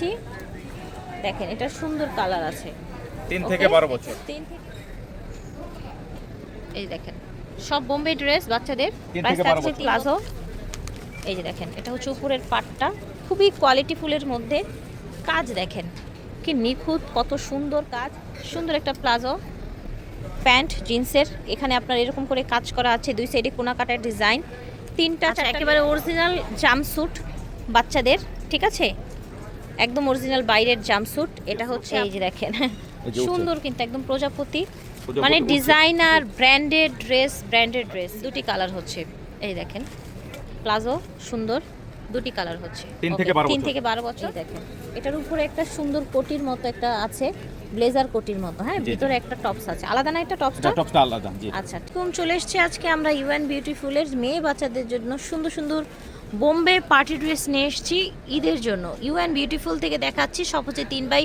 দেখাচ্ছি দেখেন এটা সুন্দর কালার আছে। তিন থেকে বারো বছর। তিন এই দেখেন সব বোম্বে ড্রেস বাচ্চাদের। তিন প্রাইস থাকছে প্লাজো। এই যে দেখেন এটা হচ্ছে উপরের পাটটা। খুবই কোয়ালিটি ফুলের মধ্যে। কাজ দেখেন কি নিখুঁত কত সুন্দর কাজ। সুন্দর একটা প্লাজো। প্যান্ট জিন্সের এখানে আপনার এরকম করে কাজ করা আছে। দুই সাইডে কোনা কাটার ডিজাইন। তিনটা আচ্ছা, একেবারে অরিজিনাল জামস্যুট বাচ্চাদের ঠিক আছে? একদম অরিজিনাল বাইরের জামস্যুট এটা হচ্ছে এই যে দেখেন। সুন্দর কিন্তু একদম প্রজাপতি। মানে। Designer branded dress branded dress দুটি কালার হচ্ছে। এই দেখেন। প্লাজো সুন্দর। দুটি কালার হচ্ছে। তিন থেকে বারো তিন বছর। থেকে বারো বছর। দেখেন। এটার উপরে একটা সুন্দর কোটির মতো একটা আছে ব্লেজার কোটির মতো। হ্যাঁ। ভিতরে একটা টপস আছে। আলাদা না একটা টপসটা এটা টপসটা আলাদা আচ্ছা কোন চলে এসছে আজকে আমরা ইউএন বিউটিফুলের মেয়ে বাচ্চাদের জন্য সুন্দর সুন্দর বোম্বে পার্টি ড্রেস নিয়ে এসেছি ঈদের জন্য। ইউএন বিউটিফুল থেকে দেখাচ্ছি হচ্ছে তিন বাই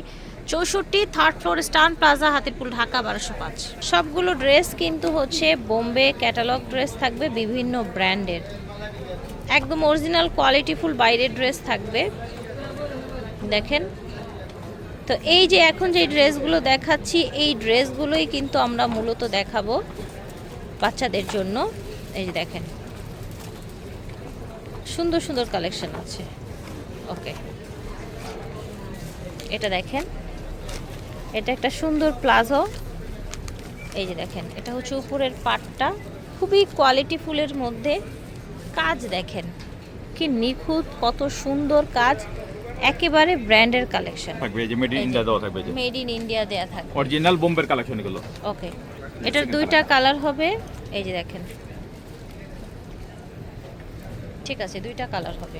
চৌষট্টি থার্ড ফ্লোর স্টান প্লাজা হাতিরপুল, ঢাকা, বারোশো পাঁচ। সবগুলো ড্রেস কিন্তু হচ্ছে বোম্বে ক্যাটালগ ড্রেস থাকবে বিভিন্ন ব্র্যান্ডের। একদম অরিজিনাল কোয়ালিটিফুল বাইরের ড্রেস থাকবে। দেখেন। তো এই যে এখন যে ড্রেসগুলো দেখাচ্ছি, এই ড্রেসগুলোই কিন্তু আমরা মূলত দেখাবো বাচ্চাদের জন্য। এই যে দেখেন। সুন্দর সুন্দর কালেকশন আছে। ওকে এটা দেখেন। এটা একটা সুন্দর প্লাজো। এই যে দেখেন এটা হচ্ছে উপরের পাটটা। খুবই কোয়ালিটি ফুলের মধ্যে কাজ দেখেন। কি নিখুঁত কত সুন্দর কাজ। একেবারে ব্র্যান্ডের কালেকশন থাকবে যে মেড ইন ইন্ডিয়া দেওয়া থাকবে মেড ইন ইন্ডিয়া দেয়া থাকবে। অরিজিনাল বোম্বের কালেকশন এগুলো। ওকে এটার দুইটা কালার হবে। এই যে দেখেন ঠিক আছে দুইটা কালার হবে।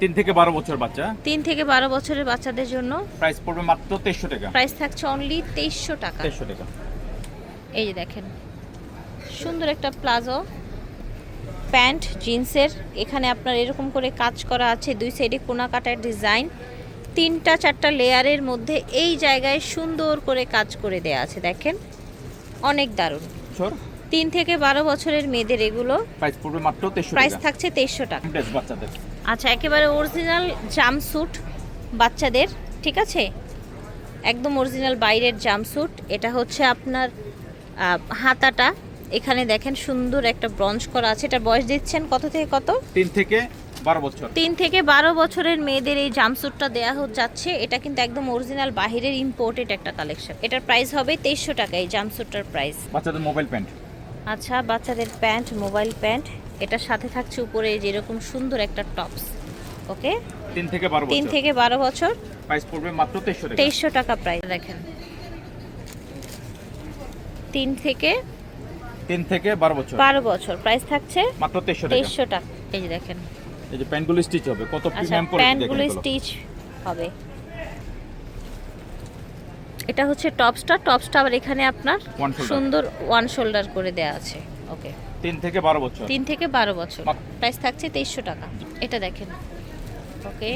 তিন থেকে বারো বছর বাচ্চা? তিন থেকে বারো বছরের বাচ্চাদের জন্য প্রাইস পড়বে মাত্র তেইশশো টাকা। প্রাইস থাকছে অনলি তেইশশো টাকা। তেইশশো টাকা। এই যে দেখেন সুন্দর একটা প্লাজো। প্যান্ট জিন্সের এখানে আপনার এরকম করে কাজ করা আছে দুই সাইডে কোনা কাটার ডিজাইন তিনটা চারটা লেয়ারের মধ্যে এই জায়গায় সুন্দর করে কাজ করে দেয়া আছে দেখেন। অনেক দারুণ। তিন থেকে বারো বছরের মেয়েদের এগুলো প্রাইস পড়বে মাত্র তেইশশো প্রাইস থাকছে তেইশশো টাকা। বাচ্চাদের। আচ্ছা একেবারে অরিজিনাল জামস্যুট বাচ্চাদের ঠিক আছে? একদম অরিজিনাল বাইরের জামস্যুট এটা হচ্ছে আপনার হাতাটা। এখানে দেখেন সুন্দর একটা ব্রঞ্জ করা আছে। এটা বয়স দিচ্ছেন কত থেকে কত? তিন থেকে বারো বছর। তিন থেকে বারো বছরের মেয়েদের এই জামস্যুটটা দেওয়া হচ্ছে যাচ্ছে। এটা কিন্তু একদম অরিজিনাল বাহিরের ইম্পোর্টেড একটা কালেকশন এটার প্রাইস হবে তেইশশো টাকা এই জামস্যুটটার প্রাইস বাচ্চাদের মোবাইল প্যান্ট আচ্ছা বাচ্চাদের প্যান্ট মোবাইল প্যান্ট এটার সাথে থাকছে উপরে যেরকম সুন্দর একটা টপস ওকে? তিন থেকে বারো তিন থেকে বারো বছর। প্রাইস পড়বে মাত্র তেইশশো টাকা। প্রাইস দেখেন। তিন থেকে তিন থেকে বারো বছর। বারো বছর। প্রাইস থাকছে মাত্র তেইশশো টাকা। তেইশশো টাকা। এই যে দেখেন। এই যে প্যান্টগুলো স্টিচ হবে। কত আচ্ছা প্রিমিয়াম প্যান্টগুলো স্টিচ হবে। এটা হচ্ছে টপসটা টপসটা আবার এখানে আপনার সুন্দর ওয়ান শোল্ডার করে দেয়া আছে। ওকে তিন থেকে বারো বছর। তিন থেকে বারো বছর। প্রাইস থাকছে তেইশশো টাকা। এটা দেখেন। ওকে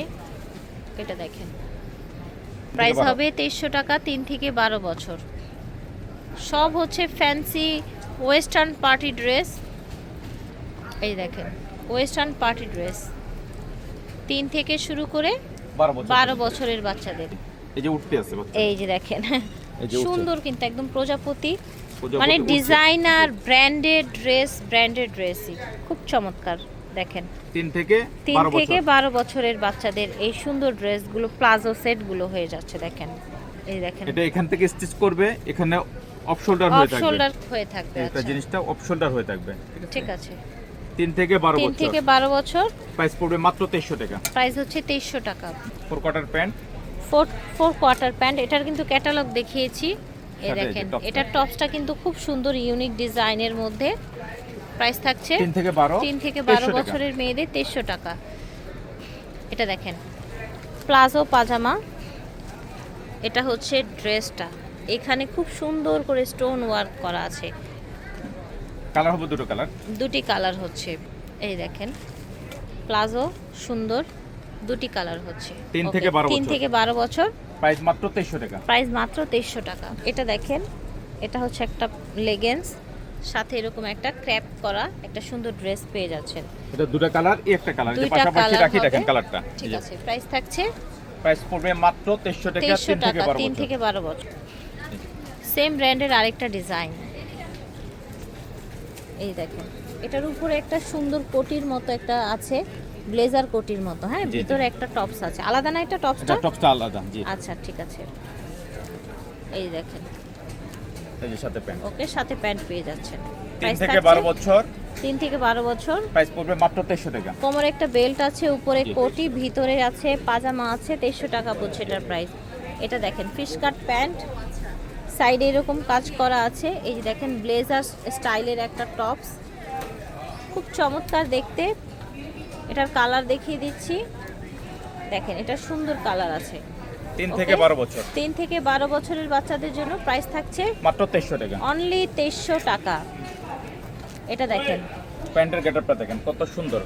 এটা দেখেন। প্রাইস হবে তেইশশো টাকা তিন থেকে বারো বছর। সব হচ্ছে ফ্যান্সি ওয়েস্টার্ন পার্টি ড্রেস এই দেখেন ওয়েস্টার্ন পার্টি ড্রেস তিন থেকে শুরু করে বারো বছর। বারো বছরের বাচ্চাদের। এই যে উঠতে আছে এই যে দেখেন। সুন্দর কিন্তু একদম প্রজাপতি। মানে ডিজাইনার ব্র্যান্ডেড ড্রেস ব্র্যান্ডেড ড্রেসই। খুব চমৎকার দেখেন। তিন থেকে তিন থেকে বারো বছরের বাচ্চাদের এই সুন্দর ড্রেসগুলো প্লাজো সেটগুলো হয়ে যাচ্ছে দেখেন। এই দেখেন। এটা এখান থেকে স্টিচ করবে এখানে অফ শোল্ডার হয়ে থাকবে। শোল্ডার হয়ে থাকবে এটা আচ্ছা। জিনিসটা অফ শোল্ডার হয়ে থাকবে। ঠিক আছে। তিন থেকে বারো তিন থেকে বারো বছর। প্রাইস পড়বে মাত্র তেইশশো টাকা। প্রাইস হচ্ছে তেইশশো টাকা। Four quarter pant four four quarter pant. এটার কিন্তু ক্যাটালগ দেখিয়েছি। যে দেখেন এটার টপসটা কিন্তু খুব সুন্দর ইউনিক ডিজাইনের মধ্যে। প্রাইস থাকছে তিন থেকে বারো? তিন থেকে বারো বছরের মেয়েদের তেইশশো টাকা। এটা দেখেন প্লাজো পাজামা। এটা হচ্ছে ড্রেসটা। এখানে খুব সুন্দর করে স্টোন ওয়ার্ক করা আছে। কালার হবে দুটো কালার? দুটি কালার হচ্ছে। এই দেখেন প্লাজো সুন্দর। দুটি কালার হচ্ছে। তিন থেকে বারো তিন বছর। থেকে বারো বছর। প্রাইস মাত্র তেইশশো টাকা। প্রাইস মাত্র তেইশশো টাকা। এটা দেখেন এটা হচ্ছে একটা লেগেন্স সাথে এরকম একটা ক্র্যাপ করা একটা সুন্দর ড্রেস পেয়ে যাচ্ছেন। এটা দুটো কালার এই একটা কালার। যে পাশাপাশি রাখি দেখেন কালারটা। ঠিক আছে প্রাইস থাকছে প্রাইস পড়বে মাত্র তেইশশো টাকা তেইশশো তিন থেকে টাকা বারো তিন বছর। থেকে বারো বছর। সেম ব্র্যান্ডের আরেকটা ডিজাইন এই দেখেন এটার উপরে একটা সুন্দর কোটির মতো একটা আছে। ব্লেজার কোটির মতো হ্যাঁ। ভিতরে একটা টপস আছে। আলাদা না একটা টপসটা? টপসটা আলাদা জি। আচ্ছা ঠিক আছে। এই দেখেন। এই যে সাথে প্যান্ট। ওকে সাথে প্যান্ট পেয়ে যাচ্ছেন। তিন থেকে থাকছে বারো বছর। তিন থেকে বারো বছর। প্রাইস পড়বে মাত্র তেইশশো টাকা। কোমরে একটা বেল্ট আছে উপরে কোটি ভিতরে আছে পাজামা আছে তেইশশো টাকা পড়ছে এটার প্রাইস এটা দেখেন ফিশ কাট প্যান্ট সাইডে এরকম কাজ করা আছে। এই যে দেখেন ব্লেজার স্টাইলের একটা টপস খুব চমৎকার দেখতে। এটার কালার দেখিয়ে দিচ্ছি। দেখেন এটা সুন্দর কালার আছে। তিন থেকে বারো বছর। তিন থেকে বারো বছরের বাচ্চাদের জন্য প্রাইস থাকছে মাত্র তেইশশো টাকা। অনলি তেইশশো টাকা। এটা দেখেন। প্যান্টের গেটআপটা দেখেন কত সুন্দর।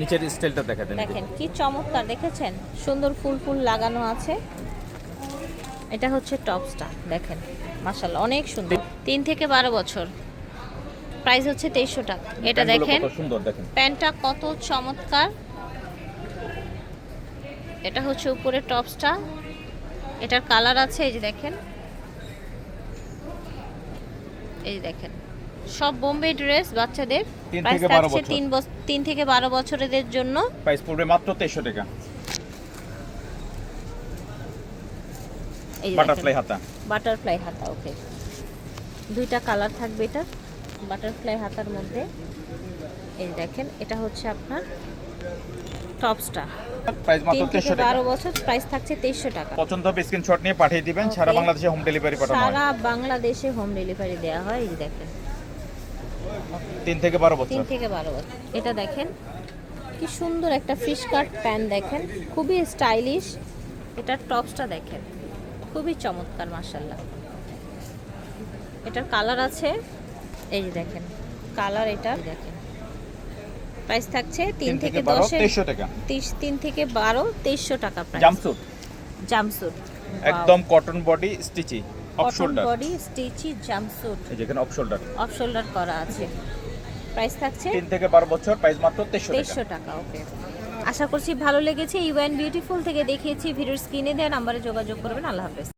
নিচের স্টাইলটা দেখা দেন। দেখেন কি চমৎকার দেখেছেন? সুন্দর ফুল ফুল লাগানো আছে। এটা হচ্ছে টপসটা দেখেন। মাশাল্লাহ অনেক সুন্দর। তিন থেকে বারো বছর। প্রাইস হচ্ছে তেইশশো টাকা। এটা দেখেন প্যান্টটা কত চমৎকার। এটা হচ্ছে উপরে টপসটা। এটার কালার আছে এই যে দেখেন। এই যে দেখেন। সব বোম্বে ড্রেস বাচ্চাদের। তিন প্রাইস থেকে বারো থাকছে বছর। তিন তিন থেকে বারো বছরেদের জন্য। প্রাইস পড়বে মাত্র তেইশশো টাকা। বাটারফ্লাই। হাতা। বাটারফ্লাই হাতা ওকে। দুইটা কালার থাকবে এটা বাটারফ্লাই হাতার মধ্যে। এই দেখেন এটা হচ্ছে আপনার টপসটা। তিন বারো বছর প্রাইস থাকছে তেইশশো টাকা। পছন্দ হবে স্ক্রিনশট নিয়ে পাঠিয়ে দিবেন সারা বাংলাদেশে হোম ডেলিভারি পাঠানো সারা বাংলাদেশে হোম ডেলিভারি দেওয়া হয় এই দেখেন। তিন থেকে বারো তিন বছর থেকে বারো বছর। এটা দেখেন কি সুন্দর একটা ফিশ কাট প্যান্ট দেখেন খুবই স্টাইলিশ এটার টপসটা দেখেন খুবই চমৎকার মার্শাল্লাহ এটার কালার আছে এই যে দেখেন কালার এটা। দেখেন। প্রাইস থাকছে তিন থেকে বারো দশের তেইশশো টাকা। তিরিশ তিন থেকে বারো তেইশশো টাকা প্রাইস একদম কটন বডি স্টিচি অফ কটন শোল্ডার বডি স্টিচি এই যেখানে অফ শোল্ডার অফ শোল্ডার করা আছে। প্রাইস থাকছে তিন থেকে বারো বছর প্রাইস মাত্র তেইশশো টাকা। তেইশশো টাকা ওকে আশা করছি ভালো লেগেছে। ইউ ইউএন বিউটিফুল থেকে দেখিয়েছি ভিডিওর স্ক্রিনে দেওয়া নাম্বারে যোগাযোগ করবেন। আল্লাহ হাফেজ।